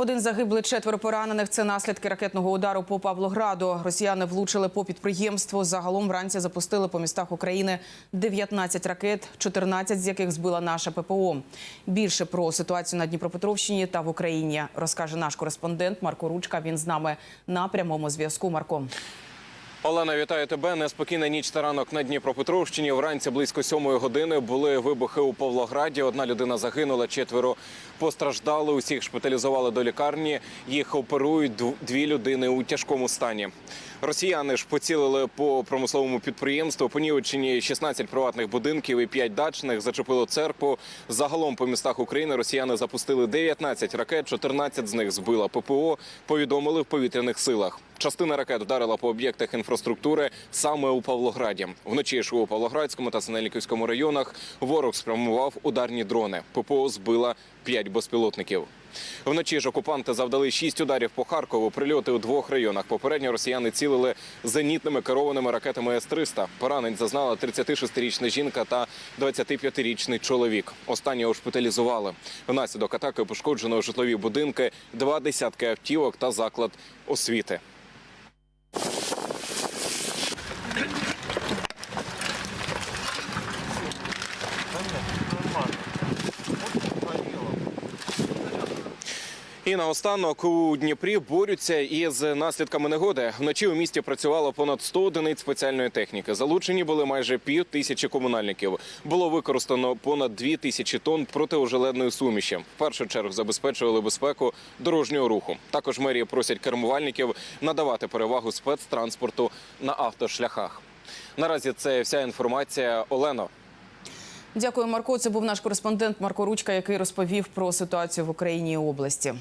Один загиблий, четверо поранених. Це наслідки ракетного удару по Павлограду. Росіяни влучили по підприємству. Загалом вранці запустили по містах України 19 ракет, 14 з яких збила наша ППО. Більше про ситуацію на Дніпропетровщині та в Україні розкаже наш кореспондент Марко Ручка. Він з нами на прямому зв'язку. Марко. Олена, вітаю тебе. Неспокійна ніч та ранок на Дніпропетровщині. Вранці близько сьомої години були вибухи у Павлограді. Одна людина загинула, четверо постраждали. Усіх шпиталізували до лікарні. Їх оперують дв- дві людини у тяжкому стані. Росіяни ж поцілили по промисловому підприємству. По Нівеччині 16 приватних будинків і 5 дачних зачепило церкву. Загалом по містах України росіяни запустили 19 ракет, 14 з них збила ППО. Повідомили в повітряних силах. Частина ракет вдарила по об'єктах інфраструктури саме у Павлограді. Вночі ж у Павлоградському та Синельниківському районах ворог спрямував ударні дрони. ППО збила 5 безпілотників. Вночі ж окупанти завдали 6 ударів по Харкову. Прильоти у двох районах. Попередньо росіяни цілили зенітними керованими ракетами С-300. Поранень зазнала 36-річна жінка та 25-річний чоловік. Останнього шпиталізували. Внаслідок атаки пошкоджено житлові будинки, два десятки автівок та заклад освіти. І наостанок у Дніпрі борються із наслідками негоди. Вночі у місті працювало понад 100 одиниць спеціальної техніки. Залучені були майже пів тисячі комунальників. Було використано понад дві тисячі тонн протиожеледної суміші. В першу чергу забезпечували безпеку дорожнього руху. Також мерії просять кермувальників надавати перевагу спецтранспорту на автошляхах. Наразі це вся інформація. Олено. Дякую, Марко. Це був наш кореспондент Марко Ручка, який розповів про ситуацію в Україні і області.